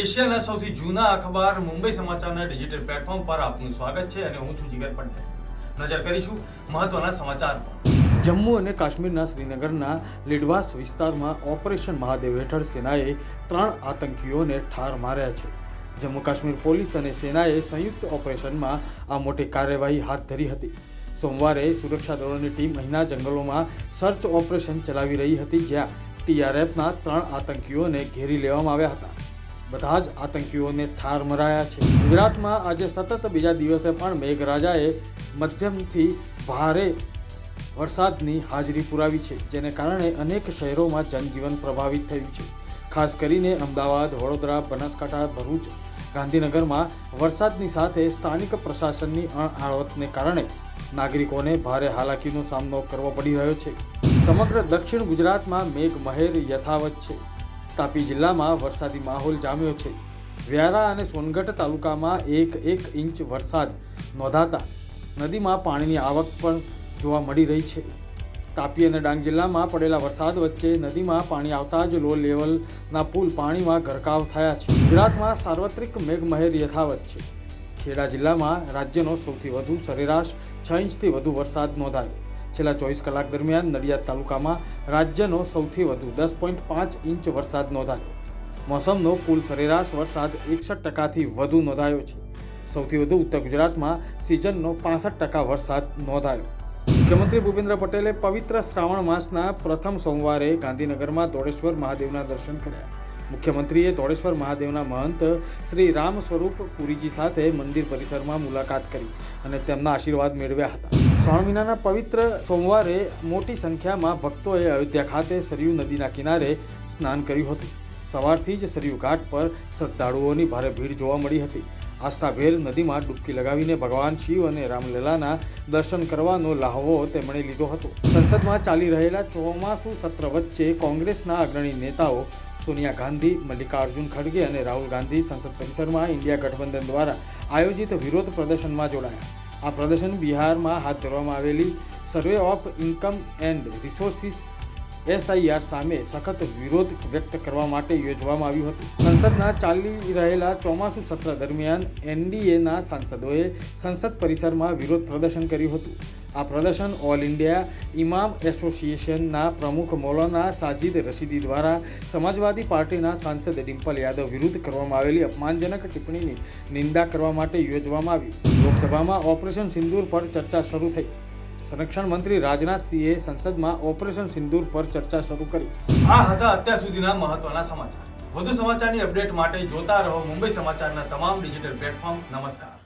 એશિયાના સૌથી જૂના અખબાર મુંબઈ સમાચારના ડિજિટલ પ્લેટફોર્મ પર આપનું સ્વાગત છે અને હું છું જીગર પંડ્યા. નજર કરીશું મહત્વના સમાચાર પર. જમ્મુ અને કાશ્મીરના શ્રીનગરના લીડવાસ વિસ્તારમાં ઓપરેશન મહાદેવ હેઠળ સેનાએ ત્રણ આતંકીઓને ઠાર માર્યા છે. જમ્મુ કાશ્મીર પોલીસ અને સેનાએ સંયુક્ત ઓપરેશનમાં આ મોટી કાર્યવાહી હાથ ધરી હતી. સોમવારે સુરક્ષા દળોની ટીમ અહીંના જંગલોમાં સર્ચ ઓપરેશન ચલાવી રહી હતી, જ્યાં ટીઆરએફના ત્રણ આતંકીઓને ઘેરી લેવામાં આવ્યા હતા. બધા જ આતંકીઓને ઠાર મરાયા છે. ગુજરાતમાં આજે સતત બીજા દિવસે પણ મેઘરાજાએ મધ્યમથી ભારે વરસાદની હાજરી પુરાવી છે, જેને કારણે અનેક શહેરોમાં જનજીવન પ્રભાવિત થયું છે. ખાસ કરીને અમદાવાદ, વડોદરા, બનાસકાંઠા, ભરૂચ, ગાંધીનગરમાં વરસાદની સાથે સ્થાનિક પ્રશાસનની અણઆળવતને કારણે નાગરિકોને ભારે હાલાકીનો સામનો કરવો પડી રહ્યો છે. સમગ્ર દક્ષિણ ગુજરાતમાં મેઘ મહેર યથાવત છે. તાપી જિલ્લામાં વરસાદી માહોલ જામ્યો છે. વ્યારા અને સોનગઢ તાલુકામાં એક એક ઇંચ વરસાદ નોંધાતા નદીમાં પાણીની આવક પણ જોવા મળી રહી છે. તાપી અને ડાંગ જિલ્લામાં પડેલા વરસાદ વચ્ચે નદીમાં પાણી આવતા જ લો લેવલના પુલ પાણીમાં ગરકાવ થયા છે. ગુજરાતમાં સાર્વત્રિક મેઘમહેર યથાવત છે. ખેડા જિલ્લામાં રાજ્યનો સૌથી વધુ સરેરાશ છ ઇંચથી વધુ વરસાદ નોંધાયો. છેલ્લા ચોવીસ કલાક દરમિયાન નડિયાદ તાલુકામાં રાજ્યનો સૌથી વધુ દસ પોઈન્ટ પાંચ ઇંચ વરસાદ નોંધાયો. મોસમનો કુલ સરેરાશ વરસાદ એકસઠ ટકાથી વધુ નોંધાયો છે. સૌથી વધુ ઉત્તર ગુજરાતમાં સિઝનનો પાસઠ ટકા વરસાદ નોંધાયો. મુખ્યમંત્રી ભૂપેન્દ્ર પટેલે પવિત્ર શ્રાવણ માસના પ્રથમ સોમવારે ગાંધીનગરમાં દોડેશ્વર મહાદેવના દર્શન કર્યા. મુખ્યમંત્રીએ ધોળેશ્વર મહાદેવના મહંત શ્રી રામ સ્વરૂપ પુરીજી સાથે મંદિર પરિસરમાં મુલાકાત કરી અને તેમના આશીર્વાદ મેળવ્યા હતા. શ્રાવણ મહિનાના પવિત્ર સોમવારે મોટી સંખ્યામાં ભક્તોએ અયોધ્યા ખાતે સરયુ નદીના કિનારે સ્નાન કર્યું હતું. સવારથી જ સરયુ ઘાટ પર શ્રદ્ધાળુઓની ભારે ભીડ જોવા મળી હતી. આસ્થાભેર નદીમાં ડૂબકી લગાવીને ભગવાન શિવ અને રામલલાના દર્શન કરવાનો લહાવો તેમણે લીધો હતો. સંસદમાં ચાલી રહેલા ચોમાસુ સત્ર વચ્ચે કોંગ્રેસના અગ્રણી નેતાઓ સોનિયા ગાંધી, મલ્લિકાર્જુન ખડગે અને રાહુલ ગાંધી સંસદ પરિસરમાં ઇન્ડિયા ગઠબંધન દ્વારા આયોજિત વિરોધ પ્રદર્શનમાં જોડાયા. આ પ્રદર્શન બિહારમાં હાથ ધરવામાં આવેલી survey of income and resources SIR સામે સખત વિરોધ વ્યક્ત કરવા માટે યોજવામાં આવ્યું હતું. સંસદના ચાલી રહેલા ચોમાસુ સત્ર દરમિયાન એનડીએના સાંસદોએ સંસદ પરિસરમાં વિરોધ પ્રદર્શન કર્યું હતું. આ પ્રદર્શન ઓલ ઇન્ડિયા ઇમામ એસોસિએશનના પ્રમુખ મૌલાના સાજિદ રશીદી દ્વારા સમાજવાદી પાર્ટીના સાંસદ ડિમ્પલ યાદવ વિરુદ્ધ કરવામાં આવેલી અપમાનજનક ટિપ્પણીની નિંદા કરવા માટે યોજવામાં આવી. લોકસભામાં ઓપરેશન સિંદૂર પર ચર્ચા શરૂ થઈ. સંરક્ષણ મંત્રી રાજનાથસિંહે સંસદમાં ઓપરેશન સિંદૂર પર ચર્ચા શરૂ કરી. આ હતા અત્યાર સુધીના મહત્વના સમાચાર. વધુ સમાચારની અપડેટ માટે જોતા રહો મુંબઈ સમાચારના તમામ ડિજિટલ પ્લેટફોર્મ. નમસ્કાર.